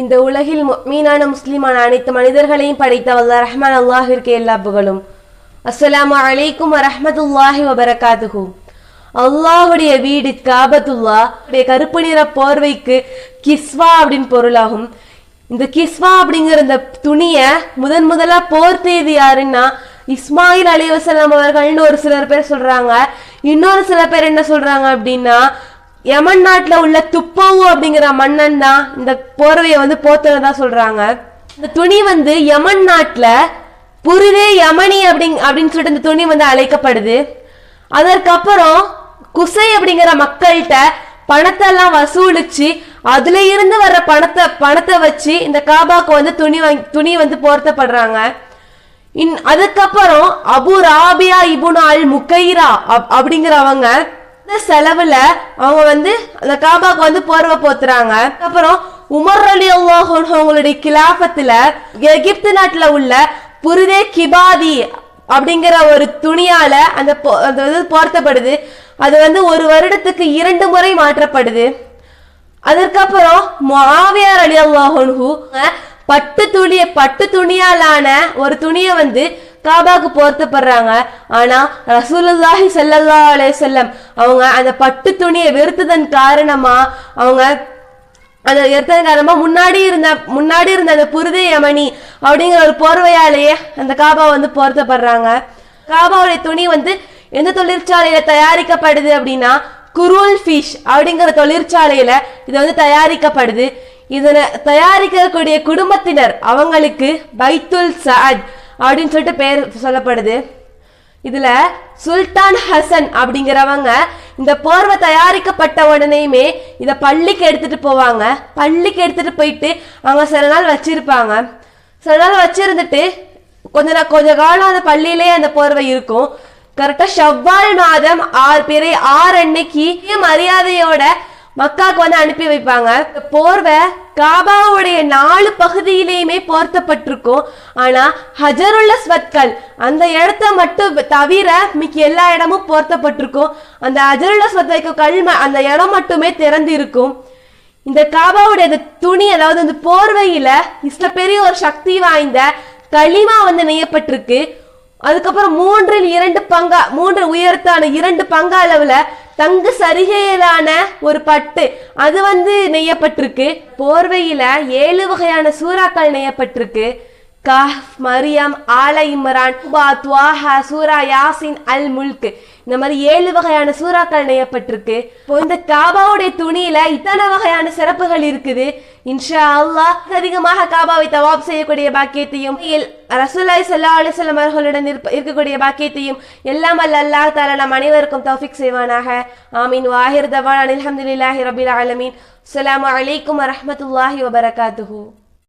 இந்த உலகில் மீனான முஸ்லிமான அனைத்து மனிதர்களையும் படைத்த வல்ல ரஹ்மான் அல்லாஹிற்கு எல்லா புகழும். அஸ்ஸலாமு அலைக்கும் வரஹ்மத்துல்லாஹி வபரகாத்துஹு. அல்லாஹுடைய வீடு காபத்துல்லா கருப்பு நிற போர்வைக்கு கிஸ்வா அப்படின்னு பொருளாகும். இந்த கிஸ்வா அப்படிங்கிற இந்த துணியை முதன் முதலா போர் போர்த்தது யாருன்னா இஸ்மாயில் அலிவசலாம் அவர்கள்னு ஒரு சிலர் பேர் சொல்றாங்க. இன்னொரு சில பேர் என்ன சொல்றாங்க அப்படின்னா யமன் நாட்டில் உள்ள துப்பாவு அப்படிங்கிற மன்னன் தான் இந்த போர்வையை வந்து போத்துறதா சொல்றாங்க. இந்த துணி வந்து யமன் நாட்டில் புரிதே யமனி அப்படிங் அப்படின்னு சொல்லிட்டு இந்த துணி வந்து அழைக்கப்படுது. அதற்கப்புறம் குசை அப்படிங்கிற மக்கள்கிட்ட பணத்தை எல்லாம் வசூலிச்சு அதுல இருந்து வர்ற பணத்தை பணத்தை வச்சு இந்த காபாக்கு வந்து துணி வாங்கி துணி வந்து போர்த்தப்படுறாங்க. இன் அதுக்கப்புறம் அபு ராபியா இபுன் அல் முக்கைரா அப்- அப்படிங்கிறவங்க செலவுல அவங்க வந்து அந்த காபாக்கு வந்து போர்வை போத்துறாங்க. அப்புறம் உமர் அலி அல்லாஹ் அவங்களுடைய கிலாபத்துல எகிப்து நாட்டுல உள்ள புரிதே கிபாதி அப்படிங்கிற ஒரு துணியால அந்த அந்த போர்த்தப்படுது. அது வந்து ஒரு வருடத்துக்கு இரண்டு முறை மாற்றப்படுது. அதற்கப்புறம் மாவியார் அலி அல்லாஹு பட்டு துணிய பட்டு துணியாலான ஒரு துணியை வந்து காபாக்கு போர்த்தப்படுறாங்க. ஆனா ரசூலுல்லாஹி ஸல்லல்லாஹு அலே செல்லம் அவங்க அந்த பட்டு துணியை வெறுத்ததன் காரணமா அவங்க அந்த எத்தனை காலமா முன்னாடி இருந்த முன்னாடி இருந்த அந்த புருதை யமணி அப்படிங்கிற ஒரு போர்வையாலேயே அந்த காபா வந்து போர்த்தப்படுறாங்க. காபாவுடைய துணி வந்து எந்த தொழிற்சாலையில தயாரிக்கப்படுது அப்படின்னா குரூல் ஃபிஷ் அப்படிங்கிற தொழிற்சாலையில இது வந்து தயாரிக்கப்படுது. இதனை தயாரிக்கக்கூடிய குடும்பத்தினர் அவங்களுக்கு பைத்துல் சாத் அப்படின்னு சொல்லிட்டு பேர் சொல்லப்படுது. இதுல சுல்தான் ஹசன் அப்படிங்கிறவங்க இந்த போர்வை தயாரிக்கப்பட்ட உடனேயுமே இத பள்ளிக்கு எடுத்துட்டு போவாங்க. பள்ளிக்கு எடுத்துட்டு போயிட்டு அவங்க சில நாள் வச்சிருப்பாங்க. சில நாள் வச்சிருந்துட்டு கொஞ்ச நான் கொஞ்ச காலம் அந்த பள்ளியிலேயே அந்த போர்வை இருக்கும். கரெக்டா செவ்வாய் மாதம் ஆறு பேரை ஆறு அன்னைக்கு மரியாதையோட மக்காக்கு வந்து அனுப்பி வைப்பாங்க. போர்வை காபாவுடைய நாலு பகுதியிலையுமே போர்த்தப்பட்டிருக்கும். ஆனா ஹஜருள்ள ஸ்வத்கல் அந்த இடத்த மட்டும் தவிர மிக்க எல்லா இடமும் போர்த்தப்பட்டிருக்கும். அந்த ஹஜருள்ள ஸ்வத் வைக்கும் கல் அந்த இடம் மட்டுமே திறந்து இருக்கும் இந்த காபாவுடைய அந்த துணி அதாவது இந்த போர்வையில இஸ்ல பெரிய ஒரு சக்தி வாய்ந்த களிமா வந்து நெய்யப்பட்டிருக்கு. அதுக்கப்புறம் மூன்றில் இரண்டு பங்கா மூன்று உயரத்தான இரண்டு பங்கு அளவுல தங்கு சரிகையிலான ஒரு பட்டு. அது வந்து நெய்யப்பட்டிருக்கு. போர்வையில ஏழு வகையான சூறாக்கள் நெய்யப்பட்டிருக்கு. கஹ் மரியம் ஆல இம்ரான் உபா துவாஹா சூரா யாசின் அல் முல்க். இந்த மாதிரி ஏழு வகையான சூறாக்கள் நெய்யப்பட்டிருக்கு. இப்போ இந்த காபாவுடைய துணியில இத்தனை வகையான சிறப்புகள் இருக்குது. இன்ஷா அல்லாஹ் அதிகமாக காபாவை தவாப் செய்யக்கூடிய பாக்கியத்தையும் ரசூலாய் சல்லா ஸல்லல்லாஹு அவர்களுடன் இருப்ப- இருக்கக்கூடிய பாக்கியத்தையும் எல்லாம் அல்ல அல்லாஹ் தால நம் அனைவருக்கும் தௌஃபிக் செய்வானாக. ஆமீன். வாஹிர் தவான் அல்ஹம்துலில்லாஹி ரபில் ஆலமீன். அஸ்லாம் அலைக்கும் வரமத்துல்லாஹி வபரகாத்துஹூ.